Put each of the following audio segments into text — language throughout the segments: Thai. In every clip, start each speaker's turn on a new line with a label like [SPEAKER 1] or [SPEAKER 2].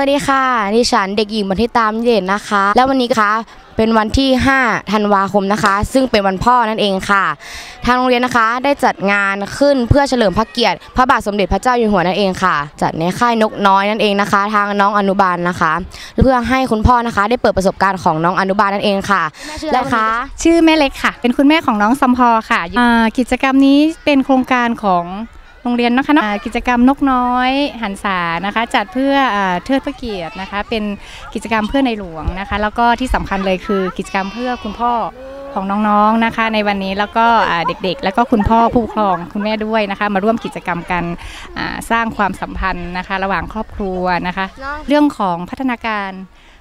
[SPEAKER 1] วัสดีค่ะดิฉันเด็กหญิงบันทิตามเย็นนะคะ แล้ววันนี้นะคะเป็นวันที่ 5 ธันวาคมนะคะ ซึ่งเป็นวันพ่อนั่นเองค่ะ ทางโรงเรียนนะคะได้จัดงานขึ้นเพื่อเฉลิมพระเกียรติ พระบาทสมเด็จพระเจ้าอยู่หัวนั่นเองค่ะ จัดในค่ายนกน้อยนั่นเองนะคะ ทางน้องอนุบาลนะคะ เพื่อให้คุณพ่อนะคะ ได้เปิดประสบการณ์ของน้องอนุบาลนั่นเองค่ะและคะ
[SPEAKER 2] ชื่อแม่เล็กค่ะ เป็นคุณแม่ของน้องซัมพอค่ะอ่ากิจกรรมนี้เป็นโครงการของโรงเรียนนะคะอ่ากิจกรรมนกน้อยหันษานะคะจัดเพื่อเทิดพระเกียรตินะคะเป็นกิจกรรมเพื่อในหลวงนะคะ แล้วก็ที่สำคัญเลยคือกิจกรรมเพื่อคุณพ่อของน้องๆนะคะ ในวันนี้แล้วก็เด็กๆ แล้วก็คุณพ่อผู้ปกครองคุณแม่ด้วยนะคะ มาร่วมกิจกรรมกันสร้างความสัมพันธ์นะคะ ระหว่างครอบครัวนะคะ เรื่องของพัฒนาการ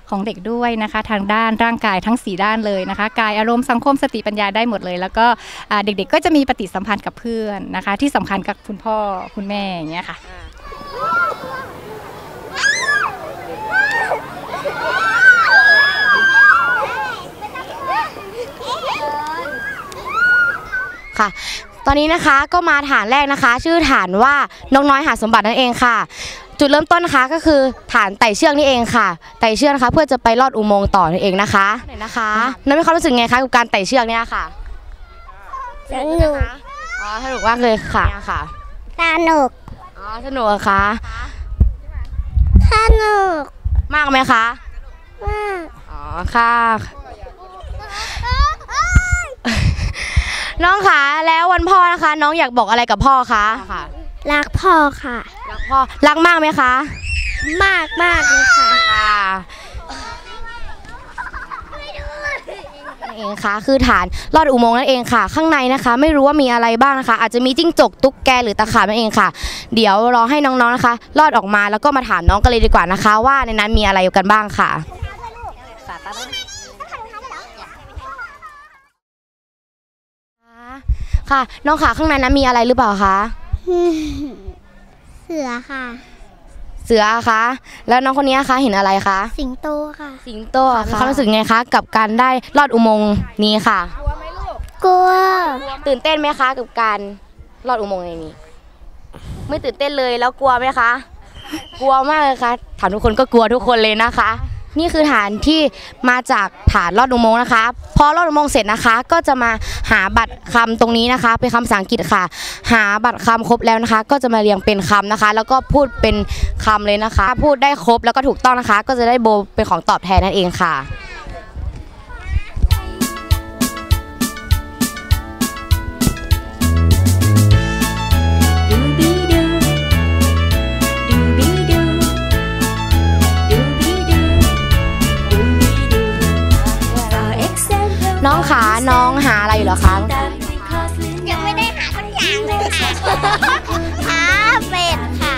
[SPEAKER 2] ของเด็กด้วยนะคะ ทางด้านร่างกายทั้ง 4 ด้านเลยนะคะ กายอารมณ์สังคมสติปัญญาได้หมดเลย แล้วก็เด็กๆก็จะมีปฏิสัมพันธ์กับเพื่อนนะคะ ที่สำคัญกับคุณพ่อคุณแม่อย่างเงี้ยค่ะ
[SPEAKER 1] ค่ะตอนนี้นะคะก็มาฐานแรกนะคะ ชื่อฐานว่านกน้อยหาสมบัตินั่นเองค่ะ จุดเริ่มต้นนะคะก็คือฐานไต่เชือกนี่เองค่ะ ไต่เชือกนะคะเพื่อจะไปลอดอุโมงค์ต่อนั่นเองนะคะไหนนะคะนั่นมีความรู้สึกไงคะกับการไต่เชือกเนี่ยค่ะ
[SPEAKER 3] สนุก
[SPEAKER 1] อ๋อสนุกมากเลยค่ะค่ะ
[SPEAKER 3] สนุก
[SPEAKER 1] อ๋อสนุกเหรอคะ
[SPEAKER 3] สนุก
[SPEAKER 1] มากไหมคะ
[SPEAKER 3] มาก
[SPEAKER 1] อ๋อค่ะน้องคะแล้ววันพ่อนะคะ น้องอยากบอกอะไรกับพ่อคะค่ะ
[SPEAKER 3] รักพ่อค่ะ
[SPEAKER 1] รักพ่อ รักมากไหมคะ
[SPEAKER 3] มากมากเลยค่ะ
[SPEAKER 1] ค่ะนั่นเองค่ะคือฐานลอดอุโมงค์นั่นเองค่ะ ข้างในนะคะ ไม่รู้ว่ามีอะไรบ้างนะคะ อาจจะมีจิ้งจกตุ๊กแกหรือตะขาบนั่นเองค่ะ เดี๋ยวรอให้น้องๆนะคะ ลอดออกมาแล้วก็มาถามน้องกันเลยดีกว่านะคะ ว่าในนั้นมีอะไรอยู่กันบ้างค่ะค่ะ น้องขาข้างในนั้นมีอะไรหรือเปล่าคะ
[SPEAKER 3] เสือค่ะ
[SPEAKER 1] เสือคะ แล้วน้องคนนี้คะเห็นอะไรคะ
[SPEAKER 3] สิงโตค่ะ
[SPEAKER 1] สิงโตค่ะความรู้สึกไงคะ กับการได้ลอดอุโมงค์นี้ค่ะ
[SPEAKER 3] กลัว
[SPEAKER 1] ตื่นเต้นไหมคะ กับการลอดอุโมงค์ในนี้ ไม่ตื่นเต้นเลยแล้วกลัวไหมคะ กลัวมากเลยค่ะถามทุกคนก็กลัวทุกคนเลยนะคะ นี่คือฐานที่มาจากฐานลอดอุโมงค์นะคะ พอลอดอุโมงค์เสร็จนะคะ ก็จะมาหาบัตรคำตรงนี้นะคะเป็นคำภาษาอังกฤษค่ะ หาบัตรคำครบแล้วนะคะ ก็จะมาเรียงเป็นคำนะคะ แล้วก็พูดเป็นคำเลยนะคะ พูดได้ครบแล้วก็ถูกต้องนะคะ ก็จะได้โบเป็นของตอบแทนนั่นเองค่ะ น้องขาน้องหาอะไรอยู่เหรอคะ
[SPEAKER 3] ยังไม่ได้หาสักอย่างเลยค่ะหาเป็ดค่ะ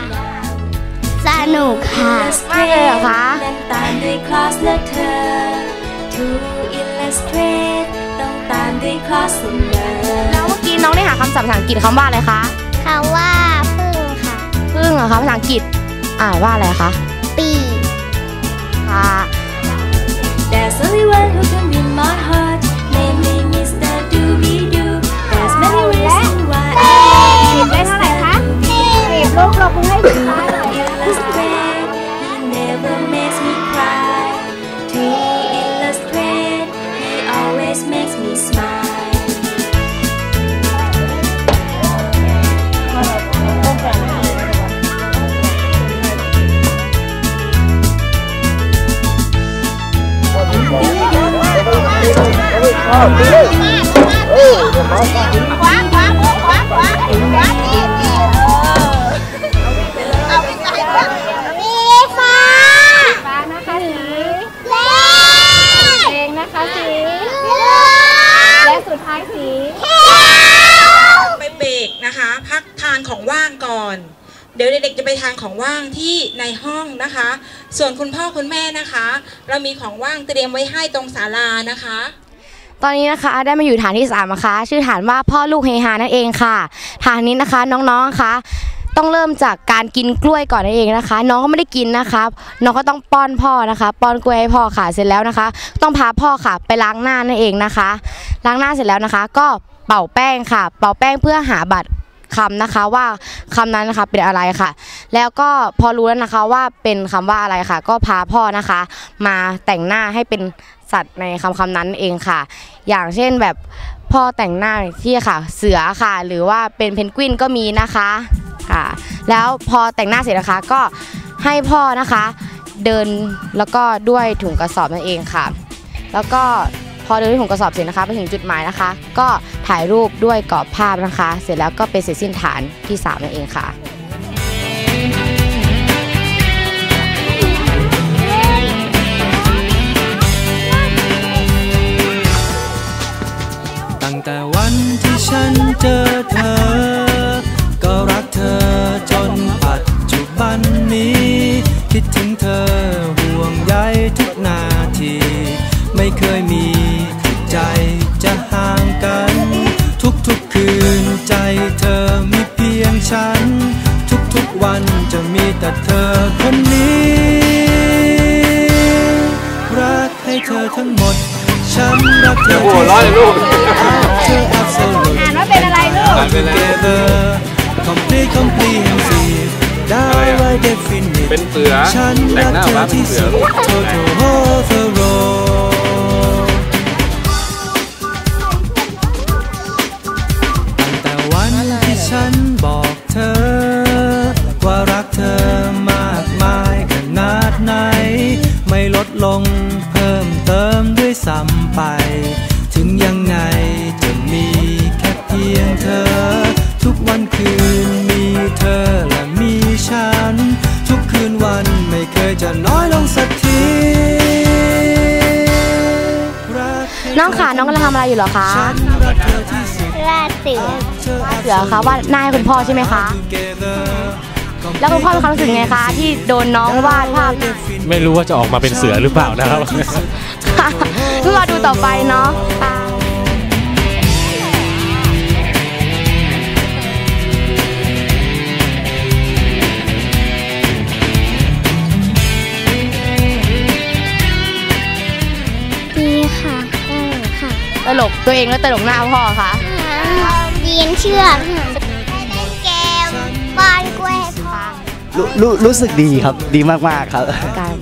[SPEAKER 3] สนุกค่ะ
[SPEAKER 1] มากเลยเหรอคะ
[SPEAKER 4] เล่นตามด้วยคลาสและเธอ to illustrate ต้องตามด้วยคลาสเสมอ
[SPEAKER 1] แล้วเมื่อกี้น้องได้หาคำศัพท์ภาษาอังกฤษคำว่าอะไรคะ
[SPEAKER 3] เขาว่าพึ่งค่ะ
[SPEAKER 1] พึ่งเหรอคะภาษาอังกฤษอ่านว่าอะไรคะ
[SPEAKER 3] ปี
[SPEAKER 1] ค่ะ
[SPEAKER 4] There's only one who can
[SPEAKER 5] ของว่างที่ในห้องนะคะ ส่วนคุณพ่อคุณแม่นะคะ เรามีของว่างเตรียมไว้ให้ตรงศาลานะคะ
[SPEAKER 1] ตอนนี้นะคะได้มาอยู่ฐานที่3นะคะชื่อฐานว่าพ่อลูกเฮฮานั่นเองค่ะ ฐานนี้นะคะน้องๆคะต้องเริ่มจากการกินกล้วยก่อนนั่นเองนะคะ น้องก็ไม่ได้กินนะคะน้องก็ต้องป้อนพ่อนะคะ ป้อนกล้วยให้พ่อค่ะเสร็จแล้วนะคะ ต้องพาพ่อค่ะไปล้างหน้านั่นเองนะคะ ล้างหน้าเสร็จแล้วนะคะ ก็เป่าแป้งค่ะ เป่าแป้งเพื่อหาบัตร คำนะคะว่าคำนั้นนะคะเป็นอะไรค่ะ แล้วก็พอรู้แล้วนะคะว่าเป็นคำว่าอะไรค่ะ ก็พาพ่อนะคะ มาแต่งหน้าให้เป็นสัตว์ในคำคำนั้นเองค่ะ อย่างเช่นแบบพ่อแต่งหน้าที่ค่ะ เสือค่ะ หรือว่าเป็นเพนกวินก็มีนะคะค่ะ แล้วพอแต่งหน้าเสร็จนะคะ ก็ให้พ่อนะคะ เดินแล้วก็ด้วยถุงกระสอบนั่นเองค่ะ แล้วก็ พอเดินด้วยถุงกระสอบเสร็จนะคะ ไปถึงจุดหมายนะคะ ก็ถ่ายรูปด้วยกรอบภาพนะคะ เสร็จแล้วก็เป็นเสร็จสิ้นฐานที่สามนั่นเองค่ะ
[SPEAKER 6] ตั้งแต่วันที่ฉันเจอเธอ ก็รักเธอจนปัจจุบันนี้ คิดถึงเธอห่วงใยทุกนาที ไม่เคยมี เธอมีเพียงฉัน ทุกๆวันจะมีแต่เธอคนนี้ รักให้เธอทั้งหมด ฉันรักเธอที่สุดเธอ absolute
[SPEAKER 3] อ่านว่าเป็นอะไรลูก
[SPEAKER 6] together complete comprehensive ได้ไว้ definite
[SPEAKER 7] เป็นเสือ
[SPEAKER 6] ฉัน
[SPEAKER 7] แต่
[SPEAKER 6] รั
[SPEAKER 7] ง
[SPEAKER 6] ก
[SPEAKER 7] หน้า
[SPEAKER 6] เธอ
[SPEAKER 7] ว่าเป็น
[SPEAKER 6] ที่
[SPEAKER 7] เสื
[SPEAKER 6] สุ
[SPEAKER 7] อ
[SPEAKER 6] ด total overall งเพิ่มเติมด้วยซ้ำไป ถึงยังไงจะมีแค่เพียงเธอ ทุกวันคืนมีเธอและมีฉัน ทุกคืนวันไม่เคยจะน้อยลงสักทีรักให้
[SPEAKER 1] น้องค่ะน้องกำลังทำอะไรอยู่เหรอคะ
[SPEAKER 6] ฉันรักเธอที่สุด
[SPEAKER 3] ลาเสือ
[SPEAKER 1] เสือคะว่าหน้าให้คุณพ่อใช่ไหมคะ แล้วคุณพ่อมีความรู้สึกไงคะที่โดนน้องวาดภาพ
[SPEAKER 7] ไม่รู้ว่าจะออกมาเป็นเสือหรือเปล่านะครับ
[SPEAKER 1] ต้องรอดูต่อไปเนาะค่ะ
[SPEAKER 3] ดีค่ะเออค่ะ
[SPEAKER 1] ตลกตัวเองแล้วตลกหน้าพ่อค่ะ
[SPEAKER 3] ยีนเชือกเรู้
[SPEAKER 8] รู้รู้สึกดีครับดีมากๆครับ
[SPEAKER 1] การ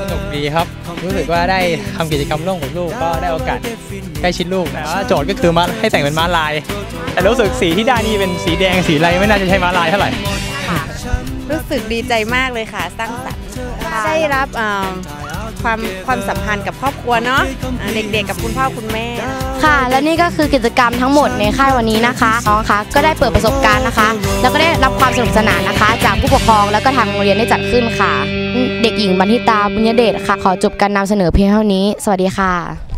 [SPEAKER 9] สนุกดีครับ รู้สึกว่าได้ทำกิจกรรมร่วมกับลูกก็ได้โอกาสใกล้ชิดลูกแต่ว่าโจทย์ก็คือมาให้แต่งเป็นม้าลาย แต่รู้สึกสีที่ได้นี่เป็นสีแดงสีอะไรไม่น่าจะใช่ม้าลายเท่าไหร่
[SPEAKER 10] รู้สึกดีใจมากเลยค่ะสร้างสรรค์ได้รับเอ่อความความสัมพันธ์กับครอบครัวเนาะอ่าเด็กๆกับคุณพ่อคุณแม่
[SPEAKER 1] ค่ะ และนี่ก็คือกิจกรรมทั้งหมดในค่ายวันนี้นะคะน้องคะก็ได้เปิดประสบการณ์นะคะ แล้วก็ได้รับความสนุกสนานนะคะ จากผู้ปกครองแล้วก็ทางโรงเรียนได้จัดขึ้นค่ะ เด็กหญิงบันทิตาบุญเดชค่ะ ขอจบการนำเสนอเพียงเท่านี้ สวัสดีค่ะ